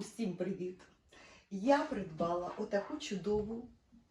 Усім привіт! Я придбала отаку чудову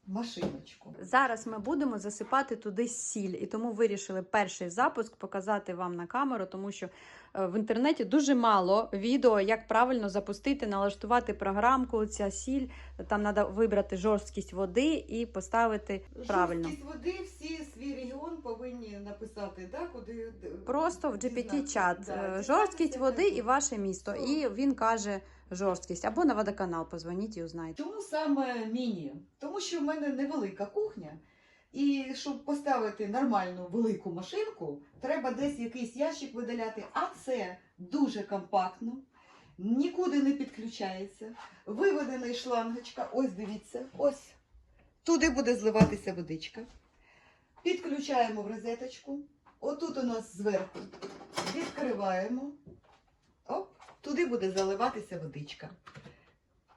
машиночку. Зараз ми будемо засипати туди сіль, і тому вирішили перший запуск показати вам на камеру, тому що е, в інтернеті дуже мало відео, як правильно запустити, налаштувати програмку. Ця сіль там треба вибрати жорсткість води і поставити правильно. Жорсткість води, всі свій регіон повинні написати, да, куди Просто в GPT-чат е, Да, жорсткість води і ваше місто. І він каже жорсткість або на водоканал позвоніть і узнаєте. Чому саме міні? Тому що в мене невелика кухня, і щоб поставити нормальну велику машинку, треба десь якийсь ящик видаляти. А це дуже компактно, нікуди не підключається. Виведена шлангочка, ось дивіться, ось. Туди буде зливатися водичка. Підключаємо в розеточку. Отут у нас зверху відкриваємо. Оп, туди буде заливатися водичка.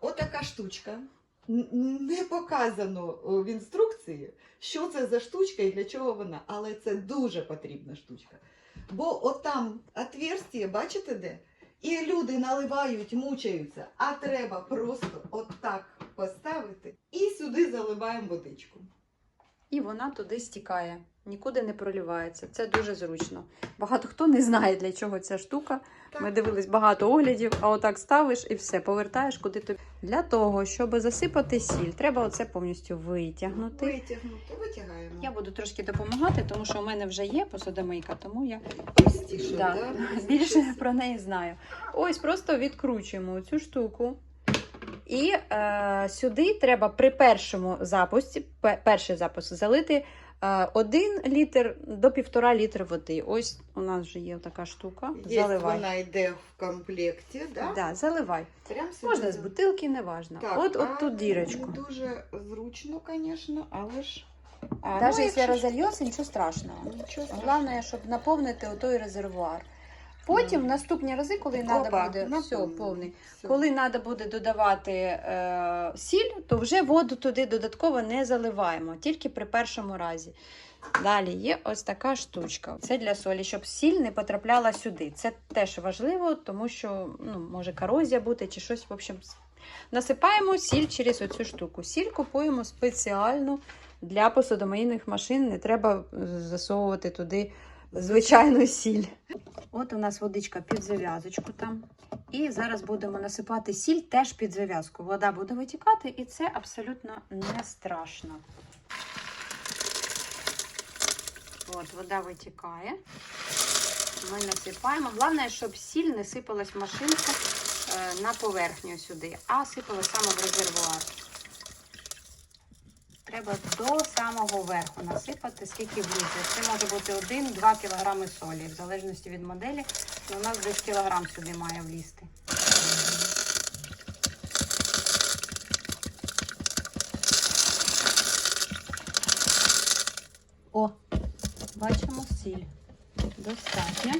Отака штучка. Не показано в інструкції, що це за штучка і для чого вона, але це дуже потрібна штучка. Бо отам отверстие, бачите де? І люди наливають, мучаються, а треба просто отак поставити і сюди заливаємо водичку. І вона туди стікає, нікуди не проливається. Це дуже зручно. Багато хто не знає, для чого ця штука. Ми дивились багато оглядів, а отак ставиш і все, повертаєш куди тобі. Для того, щоб засипати сіль, треба оце повністю витягнути. Витягнути, витягаємо. Я буду трошки допомагати, тому що у мене вже є посудомийка, тому я Простіше, Да. да? більше про неї знаю. Ось просто відкручуємо цю штуку. І е, сюди треба при першому запуску, пе- перший запуск залити е, 1 літр до 1,5 літра води. Ось у нас вже є така штука. Є, заливай. вона йде в комплекті, да? Да, заливай. Прям. Можна з бутилки, неважно. Так, от, от а тут дірочку. Не дуже зручно, звісно, але ж. А, Навіть ну, якщо розольється, нічого страшного. Нічого страшного. Головне, щоб наповнити отой резервуар. Потім наступні рази, коли Опа, треба буде все наповнено. повний. Все. Коли треба буде додавати е, сіль, то вже воду туди додатково не заливаємо, тільки при першому разі. Далі є ось така штучка. Це для солі, щоб сіль не потрапляла сюди. Це теж важливо, тому що ну, може корозія бути чи щось. В общем, насипаємо сіль через оцю штуку. Сіль купуємо спеціально для посудомийних машин. Не треба е, засовувати туди звичайну сіль. От у нас водичка під зав'язочку там. І зараз будемо насипати сіль теж під зав'язку. Вода буде витікати, і це абсолютно не страшно. От, вода витікає. Ми насипаємо. Головне, щоб сіль не сипалась в машинку е, на поверхню сюди, а сипалась саме в резервуар. Треба до самого верху насипати, скільки влізе. Це може бути 1-2 кг солі, в залежності від моделі. Ну, у нас десь кілограм сюди має влізти. О, бачимо сіль. Достатньо.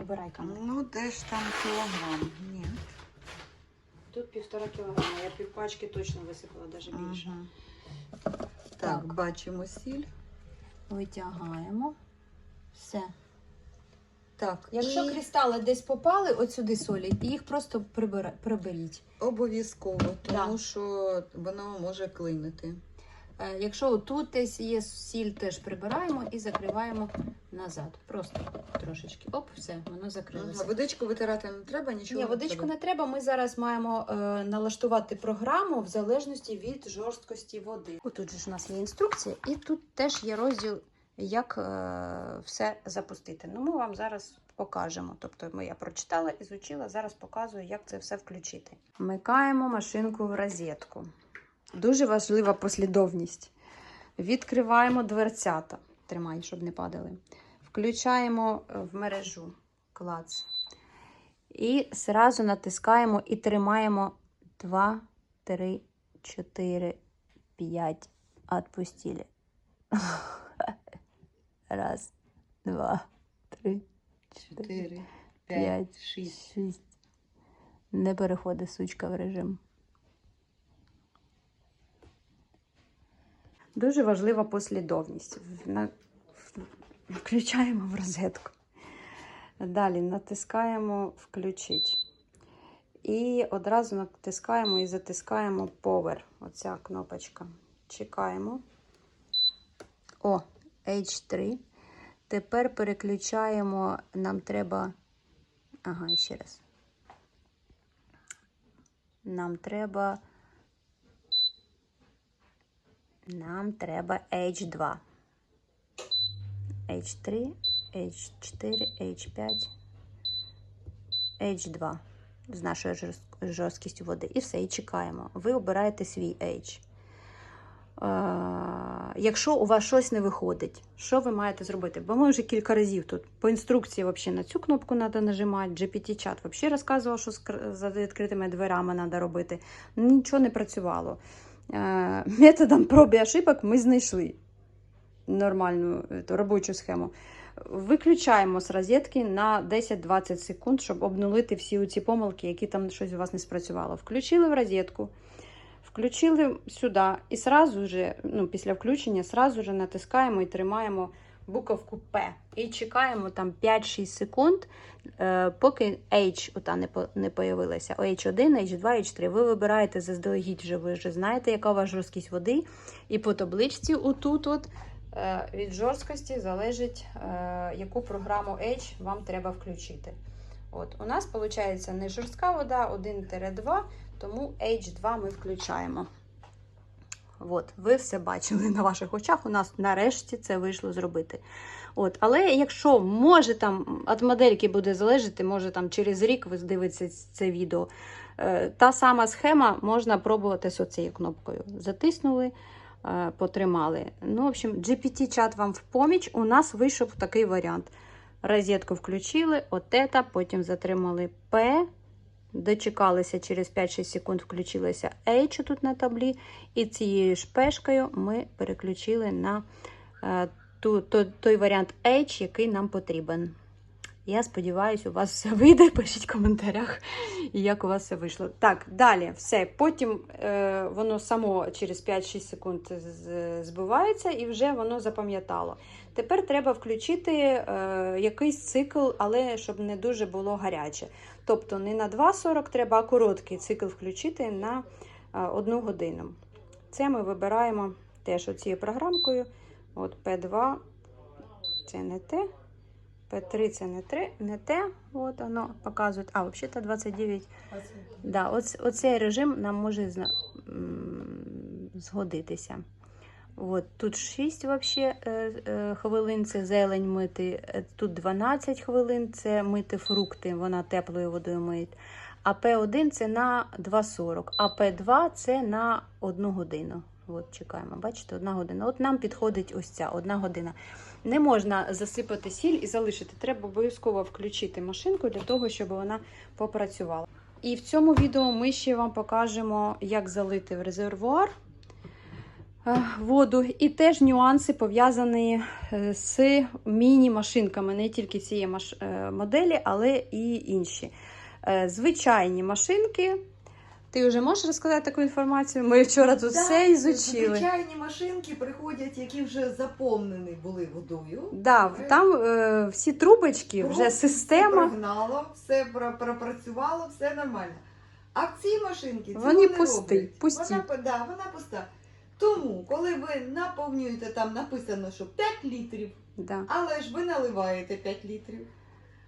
Обирай камеру. Ну, де ж там кілограм? Ні. Тут півтора кілограма. Я півпачки точно висипала, навіть більше. Ага. Так. Так, бачимо сіль. Витягаємо. Все. Так, Якщо і кристали десь попали от сюди солі, їх просто прибер... приберіть. обов'язково, тому Да. що воно може клинити. Е, Якщо тут десь є сіль, теж прибираємо і закриваємо назад. Просто трошечки. Оп, все, воно закрилося. Водичку витирати не треба, нічого. Ні, водичку не треба. Ми зараз маємо е, налаштувати програму в залежності від жорсткості води. Тут же ж у нас є інструкція, і тут теж є розділ, як е, все запустити. Ну, ми вам зараз покажемо. Тобто, ми я прочитала і зучила, зараз показую, як це все включити. Вмикаємо машинку в розетку. Дуже важлива послідовність. Відкриваємо дверцята. Тримай, щоб не падали. Включаємо е, в мережу клац. І зразу натискаємо і тримаємо 2, 3, 4, 5. Отпустили. Раз, два, три, чотири, п'ять, шість. Не переходить сучка в режим. Дуже важлива послідовність. Включаємо в розетку. Далі натискаємо включить. і одразу натискаємо і затискаємо Power. Оця кнопочка. Чекаємо. О, H3. Тепер переключаємо, нам треба. Ага, ще раз. Нам треба. Нам треба H2. H3, H4, H5, H2 з нашою жорсткістю води. І все, і чекаємо. Ви обираєте свій H. Е, якщо у вас щось не виходить, що ви маєте зробити? Бо ми вже кілька разів тут по інструкції вообще на цю кнопку треба нажимати. GPT-чат взагалі розказував, що з відкритими дверями треба робити. Нічого не працювало. Методом проб і ошибок ми знайшли нормальну е, робочу схему. Виключаємо з розетки на 10-20 секунд, щоб обнулити всі ці помилки, які там щось у вас не спрацювало. Включили в розетку, включили сюди і сразу же, ну, після включення сразу же натискаємо і тримаємо буковку П. І чекаємо там 5-6 секунд, е, поки H ота не, не появилася. H1, H2, H3. Ви вибираєте заздалегідь, вже ви вже знаєте, яка у вас жорсткість води. І по табличці отут от Е, від жорсткості залежить, е, яку програму H вам треба включити. От, у нас виходить не жорстка вода 1-2, тому H2 ми включаємо. От, ви все бачили на ваших очах. У нас нарешті це вийшло зробити. От, але якщо може там від модельки буде залежати, може там через рік ви здивитеся це відео. е, Та сама схема можна пробувати з оцією кнопкою. Затиснули, е, потримали. Ну, в общем, GPT-чат вам в поміч. У нас вийшов такий варіант. Розетку включили, от это, потім затримали P, дочекалися через 5-6 секунд, включилася H тут на таблі, і цією ж пешкою ми переключили на е, той варіант H, який нам потрібен. Я сподіваюся, у вас все вийде. Пишіть в коментарях, як у вас все вийшло. Так, далі, все. Потім е, воно само через 5-6 секунд збивається і вже воно запам'ятало. Тепер треба включити е, якийсь цикл, але щоб не дуже було гаряче. Тобто не на 2.40 треба, а короткий цикл включити на е, 1 годину. Це ми вибираємо теж оцією програмкою. От P2 це не те. P3 це не, те, не те. От воно показує. А, взагалі 29. Да, оц, оцей режим нам може зна- згодитися. От, тут 6 вообще, е, е, хвилин це зелень мити, е, тут 12 хвилин це мити фрукти, вона теплою водою миє. А П1 це на 2,40, а П2 це на 1 годину. От чекаємо, бачите, одна година. От нам підходить ось ця одна година. Не можна засипати сіль і залишити. Треба обов'язково включити машинку для того, щоб вона попрацювала. І в цьому відео ми ще вам покажемо, як залити в резервуар е, воду, і теж нюанси пов'язані е, з міні-машинками, не тільки цієї е, моделі, але і інші. Звичайні машинки. Ти вже можеш розказати таку інформацію? Ми вчора тут Да, все ізучили. Звичайні машинки приходять, які вже заповнені були водою. Да, там е, всі трубочки, вже Все система. прогнало, все пропрацювало, все нормально. А в цій машинці цього Вони не пусті, роблять. пусті. Вона, да, вона пуста. Тому, коли ви наповнюєте, там написано, що 5 літрів, Да. але ж ви наливаєте 5 літрів.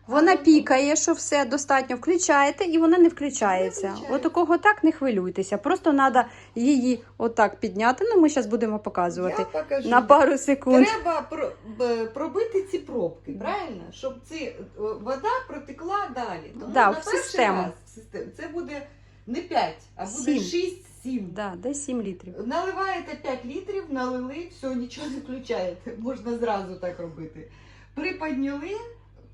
Вона пікає, що все достатньо включаєте, і вона не включається. Не включається. От у кого так не хвилюйтеся. Просто треба її отак підняти. Ну, ми зараз будемо показувати. Я покажу. На пару секунд. Треба пробити ці пробки, правильно? Щоб ці вода протекла далі. Тому Да, на в перший систему. раз це буде не 5, а буде 6-7. Да, десь 7 літрів. Наливаєте 5 літрів, налили, все, нічого не включаєте. Можна зразу так робити. Приподняли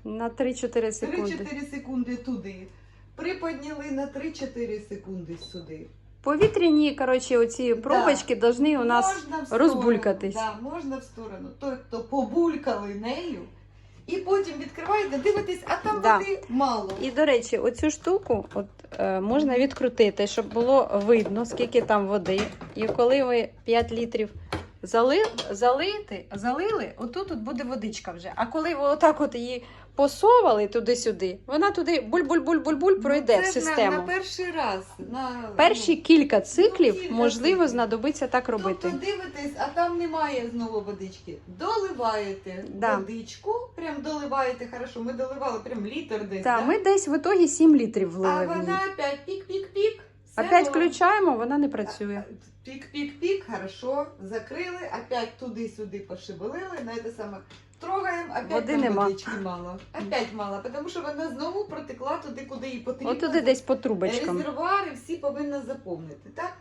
На 3-4 секунди. 3-4 секунди туди. Приподняли на 3-4 секунди сюди. Повітряні, коротше, оці пробочки повинні у нас. можна в сторону, розбулькатись. Да, можна в сторону. Той, хто побулькали нею, і потім відкриваєте, дивитесь, а там Да. води мало. І, до речі, оцю штуку от, е, можна відкрутити, щоб було видно, скільки там води. І коли ви 5 літрів зали, залити, залили, отут от буде водичка вже. А коли ви отак от її посовали туди-сюди, вона туди буль-буль-буль-буль-буль пройде Ну, в це ж систему. На, на перший раз. На, Перші кілька циклів, кілька можливо, циклів. знадобиться так робити. Тобто дивитесь, а там немає знову водички. Доливаєте Да. водичку, прям доливаєте, хорошо, ми доливали прям літр десь. Так, да? ми десь в ітогі 7 літрів А влили в ній. вона опять пік-пік-пік. Опять було. включаємо, вона не працює. Пік-пік-пік, хорошо, закрили, опять туди-сюди пошевелили, на це саме. Трогаємо, опять Води там нема. водички мало. Опять мало, тому що вона знову протекла туди, куди їй потрібно. От туди десь по трубочкам. Резервуари всі повинна заповнити, так?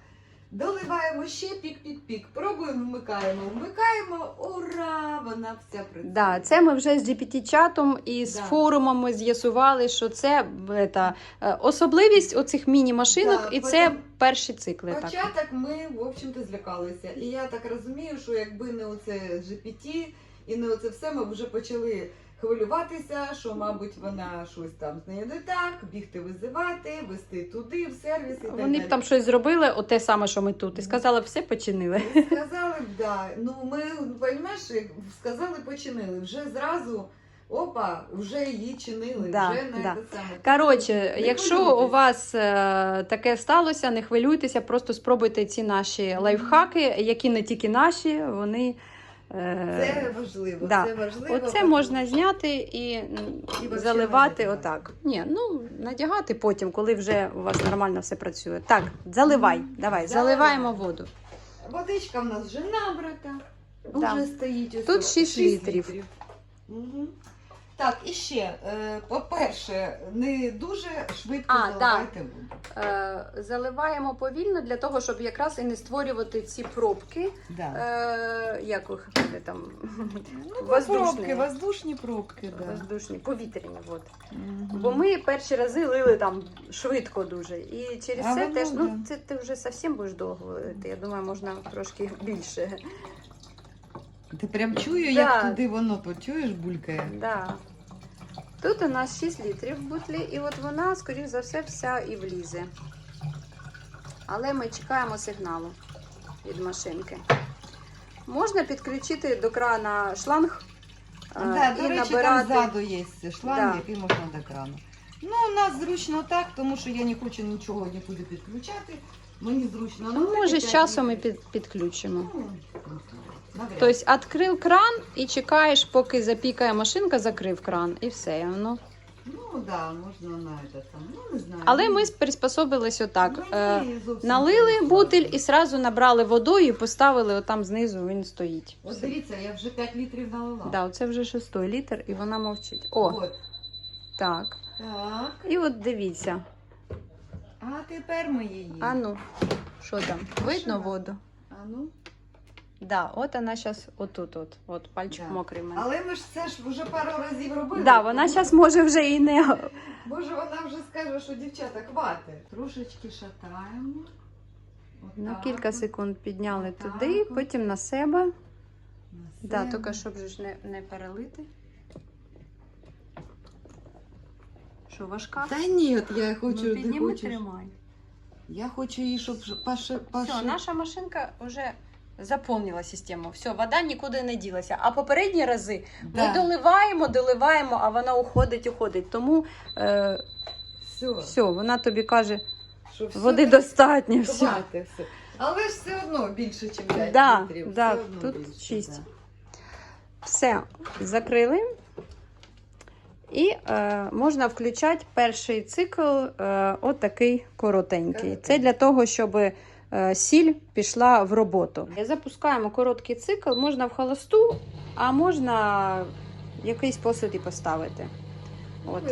Доливаємо ще пік-пік-пік. Пробуємо, вмикаємо, вмикаємо. Ура! Вона вся працює. Да, це ми вже з GPT-чатом і з Да. форумами з'ясували, що це е, та, е, особливість оцих міні-машинок, Да, і це потім- перші цикли. Так. Початок ми, в общем-то, злякалися. І я так розумію, що якби не оце GPT і не оце все, ми вже почали хвилюватися, що, мабуть, вона щось там з нею не так, бігти визивати, вести туди, в сервіс і так Вони б там щось зробили, оте саме, що ми тут, і сказали, все починили. Сказали б, да. Ну ми розумієш, сказали, починили. Вже зразу опа, вже її чинили, Да, вже на да. те саме. Коротше, Не якщо хвилюйтесь. у вас е, таке сталося, не хвилюйтеся, просто спробуйте ці наші лайфхаки, які не тільки наші, вони. Е, Це важливо. да. Це важливо. Оце можна зняти і, І заливати отак. Ні, ну надягати потім, коли вже у вас нормально все працює. Так, заливай, давай, заливаємо воду. Водичка в нас вже набрата. Да. Вже стоїть Тут ось, шість літрів. літрів. Угу. Так, і ще, е, по-перше, не дуже швидко А, заливайте воду. Е, заливаємо повільно для того, щоб якраз і не створювати ці пробки. Да. Е, як їх буде там Ну, воздушні. пробки, воздушні пробки, да. воздушні, повітряні. От. Мгм. Бо ми перші рази лили там швидко дуже. І через А це воно, теж, ну да. це ти вже зовсім будеш довго лити. Я думаю, можна трошки більше. Ти прям чую, Да. як туди воно то чуєш, булькає. Да. Тут у нас 6 літрів в бутлі, і от вона, скоріш за все, вся і влізе. Але ми чекаємо сигналу від машинки. Можна підключити до крана шланг е, Да, і до речі, набирати. там ззаду є шланг, Да. який можна до крану. Ну, у нас зручно так, тому що я не хочу нічого нікуди підключати. Мені зручно. Ну, може, з часом і під, підключимо. Ну. Тобто відкрив кран і чекаєш, поки запікає машинка, закрив кран, і все. Ну. Ну, да, можна на это там, ну, не знаю. Але ми приспособились отак. Е, Мені зовсім Налили не бутиль і сразу набрали водою і поставили отам знизу, він стоїть. От дивіться, я вже 5 літрів налила. Да, оце вже шостий літр, і вона мовчить. О, От. так. Так. І от дивіться. А тепер ми її. А ну, що там? Видно воду? А ну. Да, от вона зараз отут, от, от пальчик Да. мокрий в мене. Але ми ж це ж вже пару разів робили. Да, вона зараз може вже і не. Може, вона вже скаже, що дівчата, хватить. Трошечки шатаємо. На Отак кілька от. секунд підняли Отак туди, от. потім на себе. На Да, себе. тільки щоб же ж не, не перелити. Що, важка? Та ні, от я хочу, ну, ти підніми, хочеш. тримай. Я хочу її, щоб паше, паше... Все, наша машинка вже заповнила систему. Все, вода нікуди не ділася. А попередні рази Да. ми доливаємо, доливаємо, а вона уходить, уходить. Тому е, Все. все, вона тобі каже, Що все води достатньо. Все. все. Але ж все одно більше, ніж 5 Да, літрів. да, все одно тут більше, шість. да. Все, закрили. І е, можна включати перший цикл, е, отакий коротенький. Коротенький. Це для того, щоб е, сіль пішла в роботу. Запускаємо короткий цикл, можна в холосту, а можна якийсь посуд і поставити. От.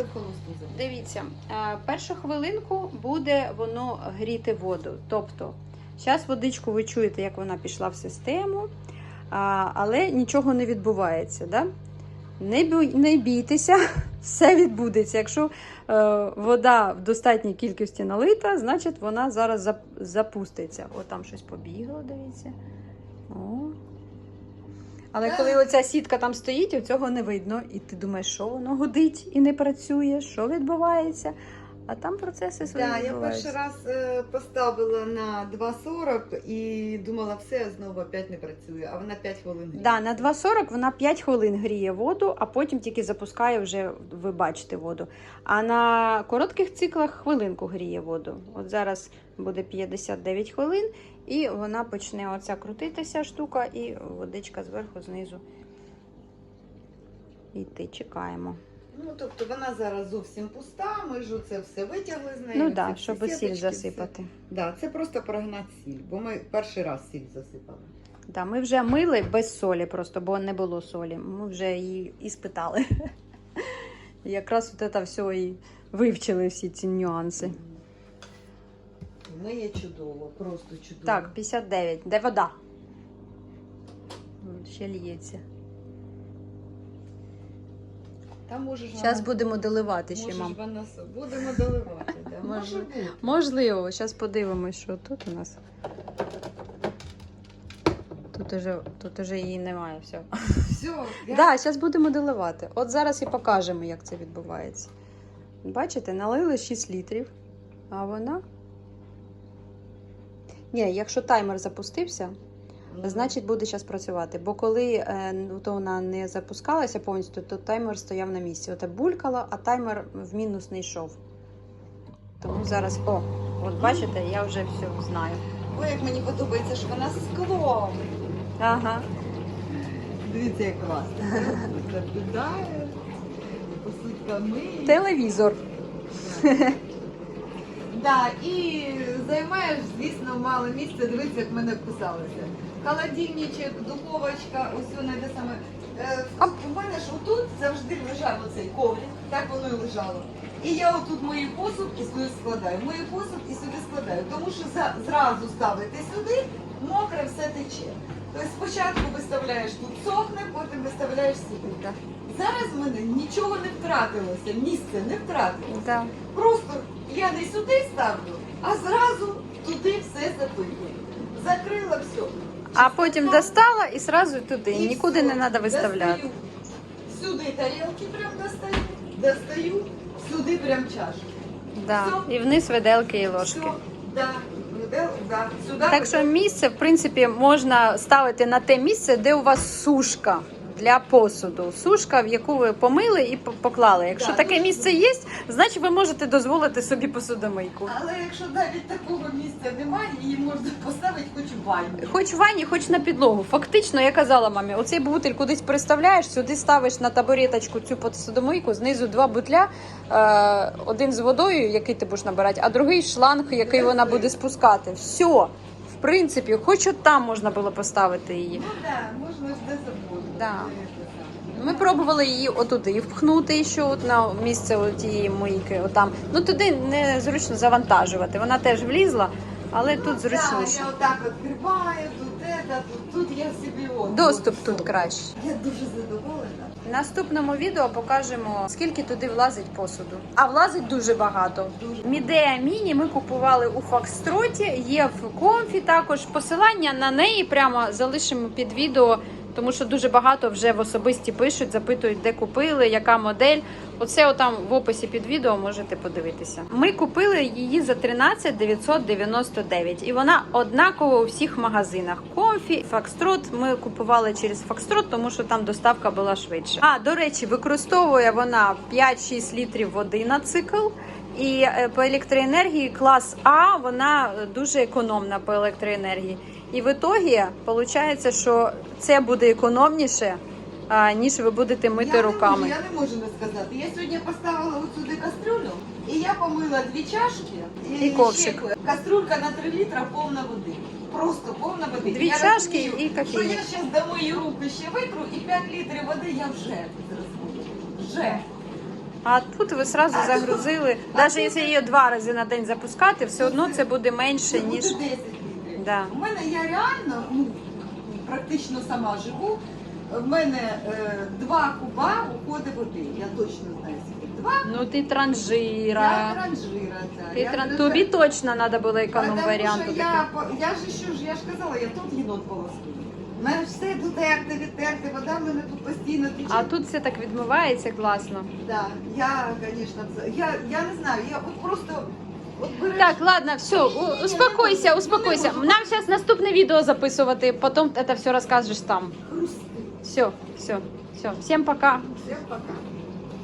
Дивіться, е, першу хвилинку буде воно гріти воду. Тобто, зараз водичку ви чуєте, як вона пішла в систему, а, але нічого не відбувається. Да? Не, бій- не бійтеся, все відбудеться. Якщо е, вода в достатній кількості налита, значить вона зараз зап- запуститься. О, там щось побігло, дивіться. О. Але коли оця сітка там стоїть, цього не видно. І ти думаєш, що воно годить і не працює, що відбувається. А там процеси свої Да, я перший раз е, поставила на 2.40 і думала, все, знову опять не працює, а вона 5 хвилин. гріє. Да, на 2.40 вона 5 хвилин гріє воду, а потім тільки запускає вже, ви бачите воду. А на коротких циклах хвилинку гріє воду. От зараз буде 59 хвилин, і вона почне оця крутитися штука, і водичка зверху, знизу. Йти, чекаємо. Ну, тобто вона зараз зовсім пуста, ми ж оце все витягли з неї. Ну так, всі щоб сіль засипати. Да, це просто прогнати сіль, бо ми перший раз сіль засипали. Да, ми вже мили без солі, просто бо не було солі. Ми вже її і спитали. Якраз от це все і вивчили всі ці нюанси. Миє чудово, просто чудово. Так, 59. Де вода? Ще лється. Там можеш Зараз будемо доливати ще, мам. Будемо доливати. Да. Може. Може бути. Можливо, зараз подивимось, що тут у нас. Тут уже, тут уже її немає. Все. Все, я... Да, зараз будемо доливати. От зараз і покажемо, як це відбувається. Бачите, налили 6 літрів, а вона. Ні, якщо таймер запустився, значить буде зараз працювати. Бо коли е, ну, то вона не запускалася повністю, то таймер стояв на місці. Оте булькало, а таймер в мінус не йшов. Тому зараз, о, от бачите, я вже все знаю. Ой, як мені подобається, що вона з склом. Ага. Дивіться, як класно. Заглядає, посудка миє. Телевізор. Да, і займаєш, звісно, мало місця. Дивіться, як мене вписалося. Холодильничок, духовочка, ось вона де саме. Е, у мене ж отут завжди лежав оцей коврик, так воно і лежало. І я отут мою посуд і сюди складаю. Мою посуд і сюди складаю. Тому що за, зразу ставити сюди, мокре все тече. Тобто спочатку виставляєш тут сохне, потім виставляєш сюди. Да. Зараз в мене нічого не втратилося, місце не втратилося. Да. Просто я не сюди ставлю, а зразу туди все запихую. Закрила все. А потім достала і одразу туди. І Нікуди все. не треба виставляти. Достаю. Сюди тарілки прям достаю, достаю, сюди прям чашки. Да. Все. І вниз виделки і ложки. Все, да, видел, да. Сюди Так що місце, в принципі, можна ставити на те місце, де у вас сушка для посуду. Сушка, в яку ви помили і по- поклали. Якщо Так, таке місце є, значить ви можете дозволити собі посудомийку. Але якщо навіть такого місця немає, її можна поставити хоч в ванні. Хоч в ванні, хоч на підлогу. Фактично, я казала мамі, оцей бутиль кудись приставляєш, сюди ставиш на табуреточку цю посудомийку, знизу два бутля, е, один з водою, який ти будеш набирати, а другий шланг, який вона буде спускати. Все. В принципі, хоч от там можна було поставити її. Ну так, да, можна ж де завгодно. Да. Ми пробували її отуди впхнути, що от на місце тієї мийки. Отам. Ну туди незручно завантажувати. Вона теж влізла, але Ну, тут да, зручніше. я отак відкриваю, тут тут, тут я собі от. Доступ от тут краще. Я дуже задоволена. В наступному відео покажемо, скільки туди влазить посуду. А влазить дуже багато. Мідея Міні ми купували у Фокстроті, є в комфі також. Посилання на неї прямо залишимо під відео, тому що дуже багато вже в особисті пишуть, запитують, де купили, яка модель. Оце отам в описі під відео можете подивитися. Ми купили її за 13 999 і вона однакова у всіх магазинах. Комфі, Фокстрот. Ми купували через Фокстрот, тому що там доставка була швидше. А до речі, використовує вона 5-6 літрів води на цикл. І е, по електроенергії клас А вона е, дуже економна по електроенергії. І в ітогі виходить, що це буде економніше, а, ніж ви будете мити я руками. Не можу, я не можу не сказати. Я сьогодні поставила сюди кастрюлю, і я помила дві чашки І ковшик. ще Кастрюлька на 3 літра повна води. Просто повна води. Дві я чашки розумію, і кофейник. Що я зараз домою руки ще витру і 5 літрів води я вже. Вже. А тут ви зразу А загрузили. Навіть якщо її два рази на день запускати, все одно це буде менше, Це буде ніж 10 літрів. Да. У мене я реально ну, практично сама живу. В мене е, два куба уходить води. Я точно знаю скільки. Два. ну ти Я транжира. транжира. Да. Ти Я тран... дуже- Тобі точно треба було економ Потому варіанту. що я, по- я ж що ж, я ж казала, я тут єнот полоскую. У мене все дотерте, відтерте, вода в мене тут постійно тече. А тут все так відмивається класно. Да, я, звісно, це. Я, я не знаю, я от просто. Так, ладно, все, успокойся, успокойся. Нам зараз наступне відео записувати, потім це все розкажеш там. Все, все, все. Всім пока. Всем пока.